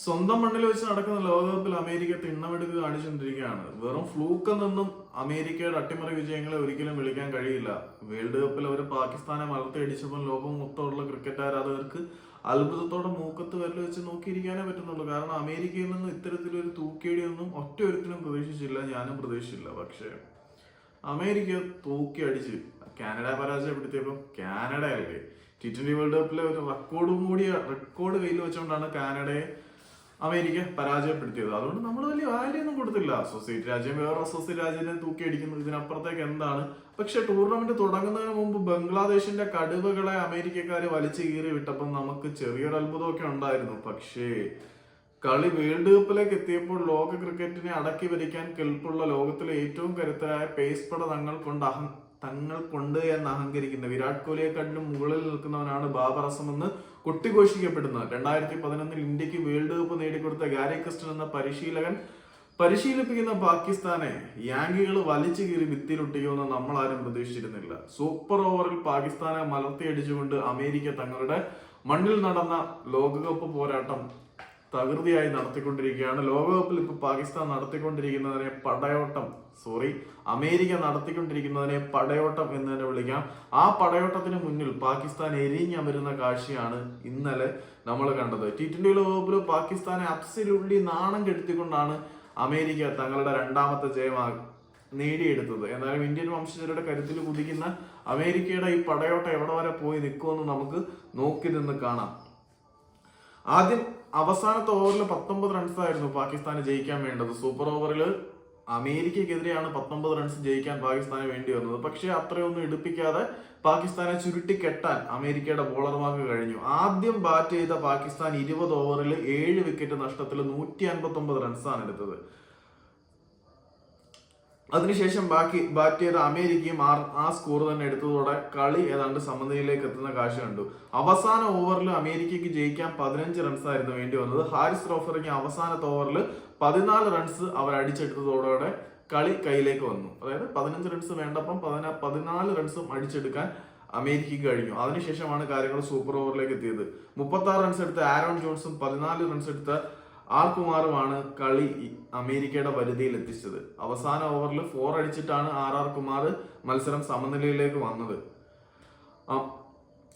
സ്വന്തം മണ്ണിൽ വെച്ച് നടക്കുന്ന ലോകകപ്പിൽ അമേരിക്ക തിണ്ണമെടുത്ത് കാണിച്ചുകൊണ്ടിരിക്കുകയാണ്. വെറും ഫ്ലൂക്കിൽ നിന്നും അമേരിക്കയുടെ അട്ടിമറി വിജയങ്ങളെ ഒരിക്കലും വിളിക്കാൻ കഴിയില്ല. വേൾഡ് കപ്പിൽ അവർ പാകിസ്ഥാനെ വളർത്തിയടിച്ചപ്പോൾ ലോകം മൊത്തമുള്ള ക്രിക്കറ്റ് ആരാധകർക്ക് അത്ഭുതത്തോടെ മൂക്കത്ത് വരൽ വെച്ച് നോക്കിയിരിക്കാനേ പറ്റുന്നുള്ളൂ. കാരണം അമേരിക്കയിൽ നിന്നും ഇത്തരത്തിലൊരു തൂക്കിയടിയൊന്നും ഒറ്റ ഒരുത്തിനും പ്രതീക്ഷിച്ചില്ല ഞാനും പ്രതീക്ഷിച്ചില്ല. പക്ഷേ അമേരിക്ക തൂക്കി അടിച്ച് കാനഡ പരാജയപ്പെടുത്തിയപ്പോൾ കാനഡ അല്ലേ ടി ട്വന്റി വേൾഡ് കപ്പിലെ ഒരു റെക്കോർഡും കൂടി റെക്കോർഡ് കയ്യിൽ വെച്ചുകൊണ്ടാണ് കാനഡയെ അമേരിക്ക പരാജയപ്പെടുത്തിയത്. അതുകൊണ്ട് നമ്മൾ വലിയ വാല്യൂ ഒന്നും കൊടുത്തില്ല. അസോസിയേറ്റ് രാജ്യം വേറെ അസോസിയേറ്റ് രാജ്യത്തെ തൂക്കി അടിക്കുന്നത് ഇതിനപ്പുറത്തേക്ക് എന്താണ്? പക്ഷെ ടൂർണമെന്റ് തുടങ്ങുന്നതിന് മുമ്പ് ബംഗ്ലാദേശിന്റെ കടുവകളെ അമേരിക്കക്കാർ വലിച്ചു കീറി വിട്ടപ്പോൾ നമുക്ക് ചെറിയൊരു അത്ഭുതമൊക്കെ ഉണ്ടായിരുന്നു. പക്ഷേ കളി വേൾഡ് കപ്പിലേക്ക് എത്തിയപ്പോൾ ലോക ക്രിക്കറ്റിനെ അടക്കി ഭരിക്കാൻ കെൽപ്പുള്ള ലോകത്തിലെ ഏറ്റവും കരുത്തരായ പേസ് പട തങ്ങൾ കൊണ്ട് അഹം തങ്ങൾ കൊണ്ട് എന്ന് അഹങ്കരിക്കുന്ന. വിരാട് കോഹ്ലിയെക്കാട്ടിലും മുകളിൽ നിൽക്കുന്നവനാണ് ബാബർ എന്ന് കൊട്ടിഘോഷിക്കപ്പെടുന്നത് രണ്ടായിരത്തി പതിനൊന്നിൽ ഇന്ത്യയ്ക്ക് വേൾഡ് കപ്പ് നേടിക്കൊടുത്ത ഗാരി ക്രിസ്റ്റൻ എന്ന പരിശീലകൻ പരിശീലിപ്പിക്കുന്ന പാകിസ്ഥാനെ യാങ്കികൾ വലിച്ചു കീറി ഭിത്തിയിലൊട്ടിക്കുമെന്ന് നമ്മൾ ആരും പ്രതീക്ഷിച്ചിരുന്നില്ല സൂപ്പർ ഓവറിൽ പാകിസ്ഥാനെ മലർത്തിയടിച്ചുകൊണ്ട് അമേരിക്ക തങ്ങളുടെ മണ്ണിൽ നടന്ന ലോകകപ്പ് പോരാട്ടം തകൃതിയായി നടത്തിക്കൊണ്ടിരിക്കുകയാണ്. ലോകകപ്പിൽ ഇപ്പൊ പാകിസ്ഥാൻ നടത്തിക്കൊണ്ടിരിക്കുന്നതിനെ പടയോട്ടം സോറി അമേരിക്ക നടത്തിക്കൊണ്ടിരിക്കുന്നതിനെ പടയോട്ടം എന്ന് തന്നെ വിളിക്കാം. ആ പടയോട്ടത്തിന് മുന്നിൽ പാകിസ്ഥാൻ എരിഞ്ഞമരുന്ന കാഴ്ചയാണ് ഇന്നലെ നമ്മൾ കണ്ടത്. ടി ട്വന്റി ലോകകപ്പിൽ പാകിസ്ഥാനെ അബ്സല്യൂട്ട്ലി നാണം കെടുത്തിക്കൊണ്ടാണ് അമേരിക്ക തങ്ങളുടെ രണ്ടാമത്തെ ജയമാ നേടിയെടുത്തത്. എന്നാലും ഇന്ത്യൻ വംശജരുടെ കരുത്തിൽ കുതിക്കുന്ന അമേരിക്കയുടെ ഈ പടയോട്ടം എവിടെ വരെ പോയി നിൽക്കുമെന്ന് നമുക്ക് നോക്കി നിന്ന് കാണാം. ആദ്യം അവസാനത്തെ ഓവറിൽ പത്തൊമ്പത് റൺസ് ആയിരുന്നു പാകിസ്ഥാന് ജയിക്കാൻ വേണ്ടത്. സൂപ്പർ ഓവറിൽ അമേരിക്കക്കെതിരെയാണ് പത്തൊമ്പത് റൺസ് ജയിക്കാൻ പാകിസ്ഥാന് വേണ്ടി വന്നത്. പക്ഷെ അത്രയൊന്നും എടുപ്പിക്കാതെ പാകിസ്ഥാനെ ചുരുട്ടിക്കെട്ടാൻ അമേരിക്കയുടെ ബോളർമാർക്ക് കഴിഞ്ഞു. ആദ്യം ബാറ്റ് ചെയ്ത പാകിസ്ഥാൻ ഇരുപത് ഓവറിൽ ഏഴ് വിക്കറ്റ് നഷ്ടത്തിൽ നൂറ്റി അൻപത്തി റൺസാണ് എടുത്തത്. അതിനുശേഷം ബാക്കി ബാറ്റ് ചെയ്ത അമേരിക്കയും ആ ആ സ്കോർ തന്നെ എടുത്തതോടെ കളി ഏതാണ്ട് സമനിലയിലേക്ക് എത്തുന്ന കാഴ്ച കണ്ടു. അവസാന ഓവറിൽ അമേരിക്കയ്ക്ക് ജയിക്കാൻ പതിനഞ്ച് റൺസ് ആയിരുന്നു വേണ്ടി വന്നത്. ഹാരിസ് റോഫറിങ് അവസാനത്തെ ഓവറിൽ പതിനാല് റൺസ് അവർ അടിച്ചെടുത്തതോടെ കളി കയ്യിലേക്ക് വന്നു. അതായത് പതിനഞ്ച് റൺസ് വേണ്ടപ്പം പതിനാ പതിനാല് റൺസും അടിച്ചെടുക്കാൻ അമേരിക്കയ്ക്ക് കഴിഞ്ഞു. അതിനുശേഷമാണ് കാര്യങ്ങൾ സൂപ്പർ ഓവറിലേക്ക് എത്തിയത്. മുപ്പത്തി റൺസ് എടുത്ത ആരോൺ ജോൺസും പതിനാല് റൺസ് എടുത്ത ആർ കളി അമേരിക്കയുടെ പരിധിയിൽ എത്തിച്ചത്. അവസാന ഓവറിൽ ഫോർ അടിച്ചിട്ടാണ് ആർ ആർ കുമാർ മത്സരം സമനിലയിലേക്ക് വന്നത്.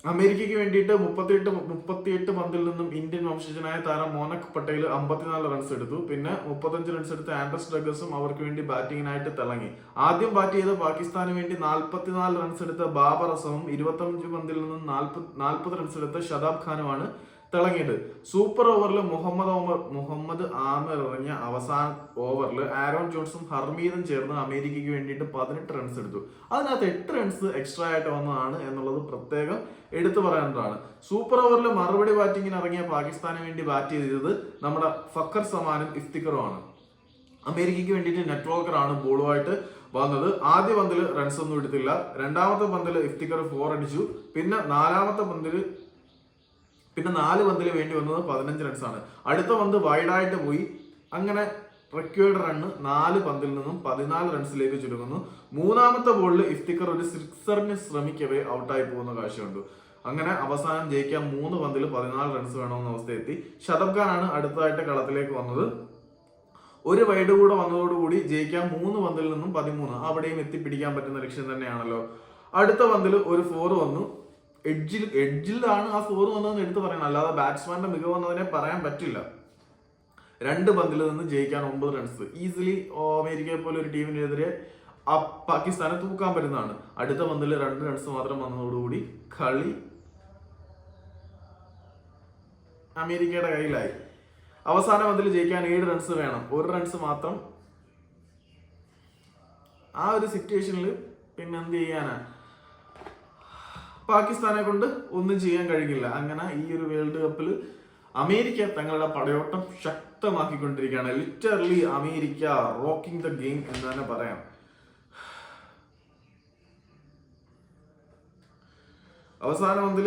അമേരിക്കയ്ക്ക് വേണ്ടിയിട്ട് മുപ്പത്തിയെട്ട് മുപ്പത്തിയെട്ട് പന്തിൽ നിന്നും ഇന്ത്യൻ വംശജനായ താരം മോനക് പട്ടേൽ അമ്പത്തിനാല് റൺസ് എടുത്തു. പിന്നെ മുപ്പത്തഞ്ച് റൺസ് എടുത്ത ആൻഡ്രസ് ഡഗസും അവർക്ക് വേണ്ടി ബാറ്റിങ്ങിനായിട്ട് തിളങ്ങി. ആദ്യം ബാറ്റ് ചെയ്ത പാകിസ്ഥാന് വേണ്ടി നാൽപ്പത്തിനാല് റൺസ് എടുത്ത ബാബർ അസവും ഇരുപത്തഞ്ച് പന്തിൽ നിന്നും നാൽപ്പത് നാൽപ്പത് റൺസ് എടുത്ത ഷതാബ് ഖാനുമാണ് തിളങ്ങിയത് സൂപ്പർ ഓവറിൽ മുഹമ്മദ് ഓമർ മുഹമ്മദ് ആമർ എറിഞ്ഞ അവസാന ഓവറിൽ ആരോൺ ജോൺസും ഹർമീദും ചേർന്ന് അമേരിക്കയ്ക്ക് വേണ്ടിയിട്ട് പതിനെട്ട് റൺസ് എടുത്തു. അതിനകത്ത് എട്ട് റൺസ് എക്സ്ട്രാ ആയിട്ട് വന്നതാണ് എന്നുള്ളത് പ്രത്യേകം എടുത്തു പറയേണ്ടതാണ്. സൂപ്പർ ഓവറിൽ മറുപടി ബാറ്റിങ്ങിന് ഇറങ്ങിയ പാകിസ്ഥാന് വേണ്ടി ബാറ്റ് ചെയ്തത് നമ്മുടെ ഫക്കർ സമാനും ഇഫ്തിക്കറുമാണ് അമേരിക്കയ്ക്ക് വേണ്ടിയിട്ട് നെറ്റ്വർക്കർ ആണ് ബോളുമായിട്ട് വന്നത്. ആദ്യ പന്തിൽ റൺസ് ഒന്നും എടുത്തില്ല. രണ്ടാമത്തെ പന്തിൽ ഇഫ്തിക്കർ ഫോർ അടിച്ചു. പിന്നെ നാലാമത്തെ പന്തിൽ പിന്നെ നാല് പന്തിൽ വേണ്ടി വന്നത് പതിനഞ്ച് റൺസാണ് അടുത്ത പന്ത് വൈഡായിട്ട് പോയി. അങ്ങനെ റെക്വേർഡ് റണ്ണ് നാല് പന്തിൽ നിന്നും പതിനാല് റൺസിലേക്ക് ചുരുങ്ങുന്നു. മൂന്നാമത്തെ ബോളിൽ ഇഫ്തിക്കർ ഒരു സിക്സറിന് ശ്രമിക്കവേ ഔട്ടായി പോകുന്ന കാഴ്ചയുണ്ട്. അങ്ങനെ അവസാനം ജയിക്കാൻ മൂന്ന് പന്തിൽ പതിനാല് റൺസ് വേണമെന്ന അവസ്ഥയെത്തി. ഷതബ് ഖാനാണ് അടുത്തതായിട്ട് കളത്തിലേക്ക് വന്നത്. ഒരു വൈഡ് കൂടെ വന്നതോടുകൂടി ജയിക്കാൻ മൂന്ന് പന്തിൽ നിന്നും പതിമൂന്ന്. അവിടെയും എത്തിപ്പിടിക്കാൻ പറ്റുന്ന ലക്ഷ്യം തന്നെയാണല്ലോ. അടുത്ത പന്തിൽ ഒരു ഫോർ വന്നു. എഡ്ജിൽ എഡ്ജിലാണ് ആ സ്കോർ വന്നതെന്ന് എടുത്തു പറയണം. അല്ലാതെ ബാറ്റ്സ്മാന്റെ മികവ് വന്നതിനെ പറയാൻ പറ്റില്ല. രണ്ട് പന്തിൽ നിന്ന് ജയിക്കാൻ ഒമ്പത് റൺസ് ഈസിലി അമേരിക്കയെ പോലെ ഒരു ടീമിനെതിരെ ആ പാകിസ്ഥാനെ തൂക്കാൻ പറ്റുന്നതാണ്. അടുത്ത പന്തിൽ രണ്ട് റൺസ് മാത്രം വന്നതോടുകൂടി കളി അമേരിക്കയുടെ കയ്യിലായി. അവസാന പന്തിൽ ജയിക്കാൻ ഏഴ് റൺസ് വേണം. ഒരു റൺസ് മാത്രം. ആ ഒരു സിറ്റുവേഷനിൽ പിന്നെ എന്ത് ചെയ്യാനാ? പാകിസ്ഥാനെ കൊണ്ട് ഒന്നും ചെയ്യാൻ കഴിയില്ല അങ്ങനെ ഈ ഒരു വേൾഡ് കപ്പിൽ അമേരിക്ക തങ്ങളുടെ പടയോട്ടം ശക്തമാക്കിക്കൊണ്ടിരിക്കുകയാണ്. Literally America rocking the game എന്ന് തന്നെ പറയാം. അവസാന പന്തിൽ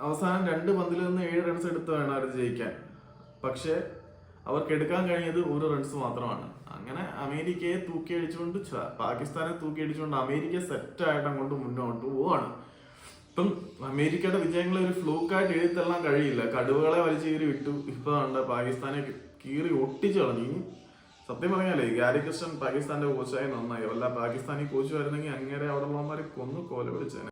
അവസാനം രണ്ട് പന്തിൽ നിന്ന് ഏഴ് റൺസ് എടുത്ത് വേണം അവർ ജയിക്കാൻ. പക്ഷേ അവർക്ക് എടുക്കാൻ കഴിഞ്ഞത് ഒരു റൺസ് മാത്രമാണ്. അങ്ങനെ അമേരിക്കയെ തൂക്കിയടിച്ചുകൊണ്ട് ച- പാകിസ്ഥാനെ തൂക്കി തൂക്കിയടിച്ചുകൊണ്ട് അമേരിക്ക സെറ്റ് സെറ്റായിട്ട് അങ്ങോട്ട് മുന്നോട്ട് പോവാണ്. ഇപ്പം അമേരിക്കയുടെ വിജയങ്ങളെ ഒരു ഫ്ലൂക്കായിട്ട് എഴുതിത്തള്ളാൻ കഴിയില്ല. കടുവകളെ വലിച്ചു കീറി വിട്ടു. ഇപ്പൊ കണ്ട പാകിസ്ഥാനെ കീറി ഒട്ടിച്ചു കളഞ്ഞു. സത്യം പറഞ്ഞാലേ ഗാരി കൃഷ്ണൻ പാകിസ്ഥാന്റെ കോച്ചായി നന്നായി. വല്ല പാകിസ്ഥാനി കോച്ച് വരുന്നെങ്കിൽ അങ്ങനെ അവിടെ ഉള്ളവന്മാരെ കൊന്നു കോല വിളിച്ചേനെ